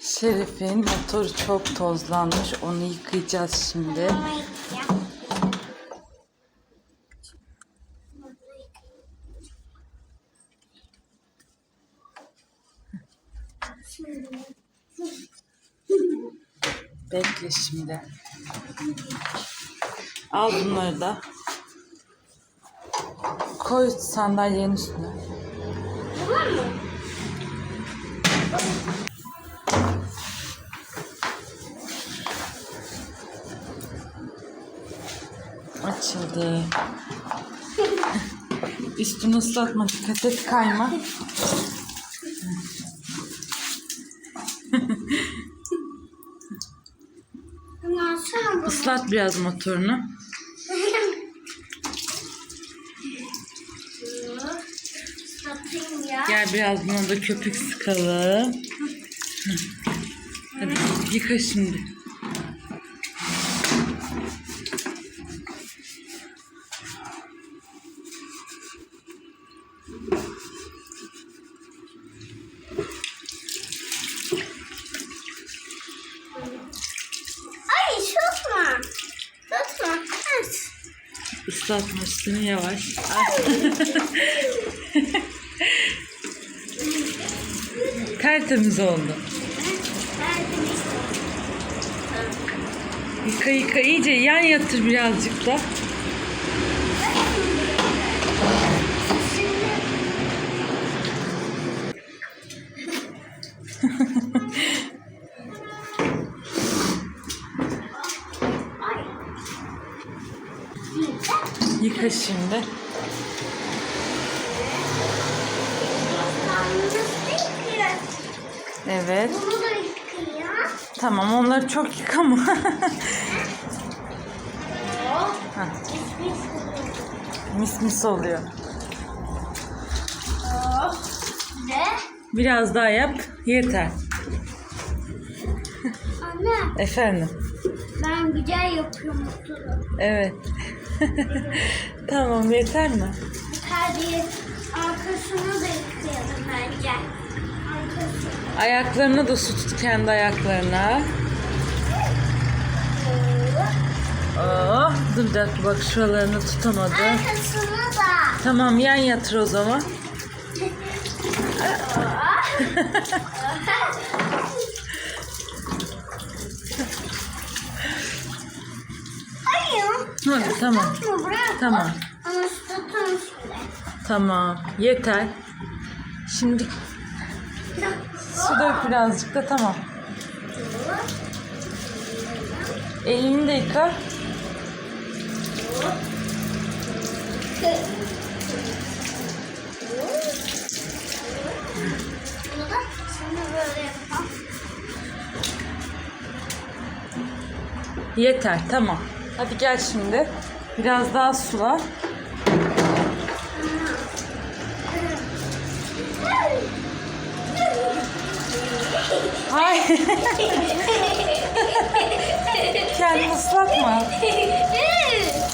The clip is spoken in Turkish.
Şerif'in motoru çok tozlanmış. Onu yıkayacağız şimdi. Bekle şimdi. Al bunları da. Koy sandalyenin üstüne. Tamam mı? Açıldı. Üstünü ıslatma. Dikkat et kayma. Islat biraz motorunu. Gel biraz buna da köpük sıkalım. Hadi yıka şimdi. Islatma üstünü yavaş. Tertemiz oldu. Yıka yıka iyice yan yatır birazcık da. Yıka şimdi. Evet. Tamam onları çok yıkama. Hah, Mis mis oluyor. Biraz daha yap. Yeter. Anne Efendim. ben güzel yapıyorum. Evet. tamam yeter mi? Hadi arkasını da yıkayalım bence. Arkasını. Ayaklarına da su tut kendi ayaklarına. Oh, dur bir dakika bak şuralarını tutamadı. Arkasını da. Tamam yan yatır o zaman. Hadi tamam. Tamam. Ama şimdi. Tamam. Yeter. Şimdi su dök birazcık da tamam. Elini de yıka. Bunu da şimdi böyle yapalım. Yeter tamam. Hadi gel şimdi. Biraz daha sula. Ay. Kendini ıslatma.